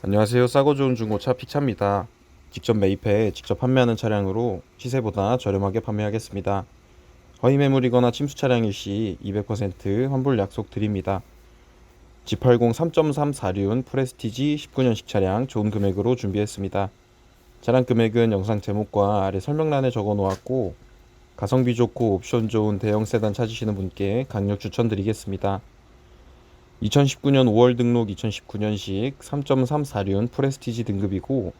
안녕하세요. 싸고 좋은 중고차 피차입니다. 직접 매입해 직접 판매하는 차량으로 시세보다 저렴하게 판매하겠습니다. 허위 매물이거나 침수 차량일 시 200% 환불 약속 드립니다. G80 3.3 4륜 프레스티지 19년식 차량 좋은 금액으로 준비했습니다. 차량 금액은 영상 제목과 아래 설명란에 적어 놓았고 가성비 좋고 옵션 좋은 대형 세단 찾으시는 분께 강력 추천드리겠습니다. 2019년 5월 등록 2019년식 3.34륜 프레스티지 등급이고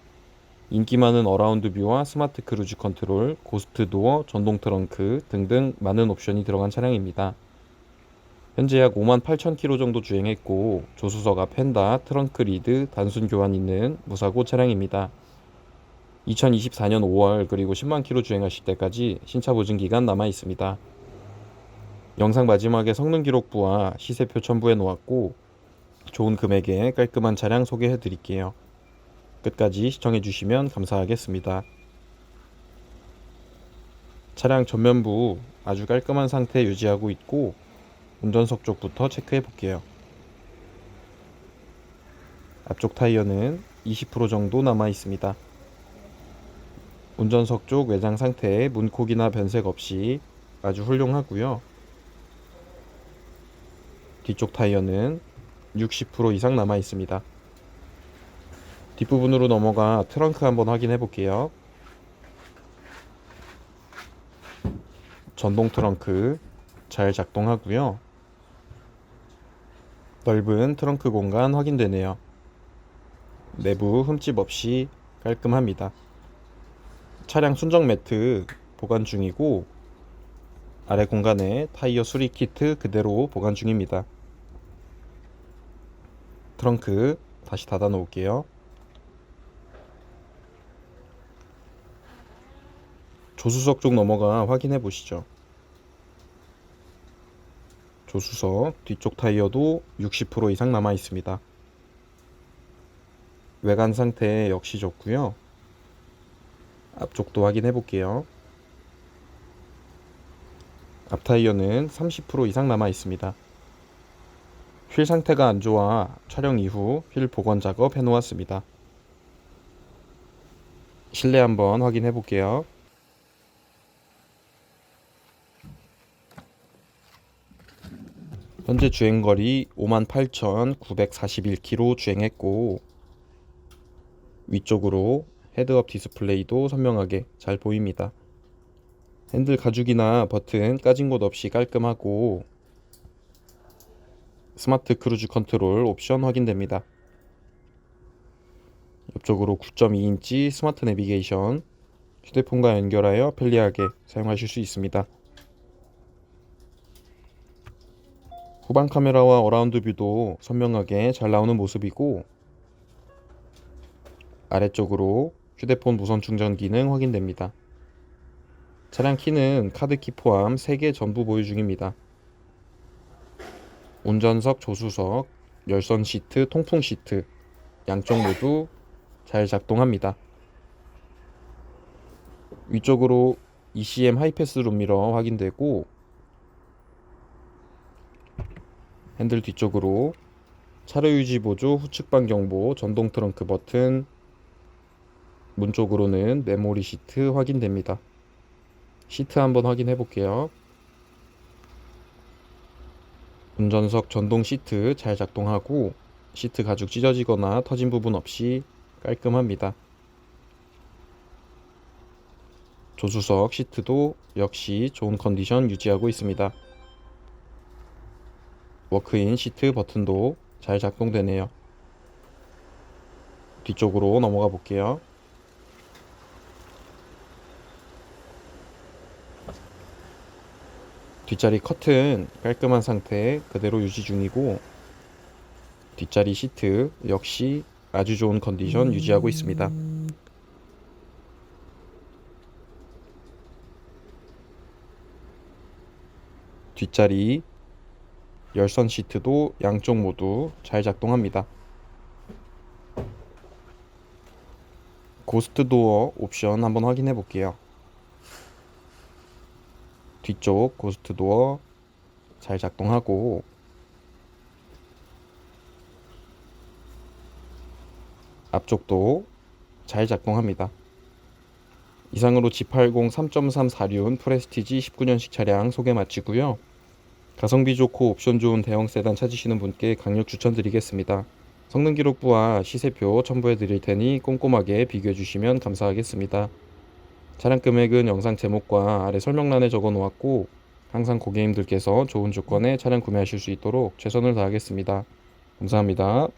인기 많은 어라운드 뷰와 스마트 크루즈 컨트롤, 고스트 도어, 전동 트렁크 등등 많은 옵션이 들어간 차량입니다. 현재 약 5만 8천 킬로 정도 주행했고 조수석 앞 펜다, 트렁크 리드, 단순 교환 있는 무사고 차량입니다. 2024년 5월 그리고 10만 킬로 주행하실 때까지 신차 보증 기간 남아 있습니다. 영상 마지막에 성능 기록부와 시세표 첨부해 놓았고 좋은 금액에 깔끔한 차량 소개해 드릴게요. 끝까지 시청해 주시면 감사하겠습니다. 차량 전면부 아주 깔끔한 상태 유지하고 있고 운전석 쪽부터 체크해 볼게요. 앞쪽 타이어는 20% 정도 남아 있습니다. 운전석 쪽 외장 상태에 문콕이나 변색 없이 아주 훌륭하고요. 뒤쪽 타이어는 60% 이상 남아 있습니다. 뒷부분으로 넘어가 트렁크 한번 확인해 볼게요. 전동 트렁크 잘 작동하고요. 넓은 트렁크 공간 확인되네요. 내부 흠집 없이 깔끔합니다. 차량 순정 매트 보관 중이고 아래 공간에 타이어 수리 키트 그대로 보관 중입니다. 트렁크 다시 닫아 놓을게요. 조수석 쪽 넘어가 확인해 보시죠. 조수석 뒤쪽 타이어도 60% 이상 남아 있습니다. 외관 상태 역시 좋고요. 앞쪽도 확인해 볼게요. 앞 타이어는 30% 이상 남아 있습니다. 휠 상태가 안 좋아 촬영 이후 휠 복원 작업 해 놓았습니다. 실내 한번 확인해 볼게요. 현재 주행거리 58,941km 주행했고 위쪽으로 헤드업 디스플레이도 선명하게 잘 보입니다. 핸들 가죽이나 버튼 까진 곳 없이 깔끔하고 스마트 크루즈 컨트롤 옵션 확인됩니다. 옆쪽으로 9.2인치 스마트 내비게이션 휴대폰과 연결하여 편리하게 사용하실 수 있습니다. 후방 카메라와 어라운드 뷰도 선명하게 잘 나오는 모습이고 아래쪽으로 휴대폰 무선 충전 기능 확인됩니다. 차량 키는 카드 키 포함 3개 전부 보유 중입니다. 운전석, 조수석, 열선 시트, 통풍 시트 양쪽 모두 잘 작동합니다. 위쪽으로 ECM 하이패스 룸미러 확인되고 핸들 뒤쪽으로 차로 유지 보조, 후측방 경보, 전동 트렁크 버튼 문 쪽으로는 메모리 시트 확인됩니다. 시트 한번 확인해 볼게요. 운전석 전동 시트 잘 작동하고 시트 가죽 찢어지거나 터진 부분 없이 깔끔합니다. 조수석 시트도 역시 좋은 컨디션 유지하고 있습니다. 워크인 시트 버튼도 잘 작동되네요. 뒤쪽으로 넘어가 볼게요. 뒷자리 커튼 깔끔한 상태 그대로 유지 중이고 뒷자리 시트 역시 아주 좋은 컨디션 유지하고 있습니다. 뒷자리 열선 시트도 양쪽 모두 잘 작동합니다. 고스트 도어 옵션 한번 확인해 볼게요. 뒤쪽 고스트 도어 잘 작동하고 앞쪽도 잘 작동합니다. 이상으로 G80 3.3 4륜 프레스티지 19년식 차량 소개 마치고요. 가성비 좋고 옵션 좋은 대형 세단 찾으시는 분께 강력 추천드리겠습니다. 성능 기록부와 시세표 첨부해 드릴 테니 꼼꼼하게 비교해 주시면 감사하겠습니다. 차량 금액은 영상 제목과 아래 설명란에 적어 놓았고 항상 고객님들께서 좋은 조건에 차량 구매하실 수 있도록 최선을 다하겠습니다. 감사합니다.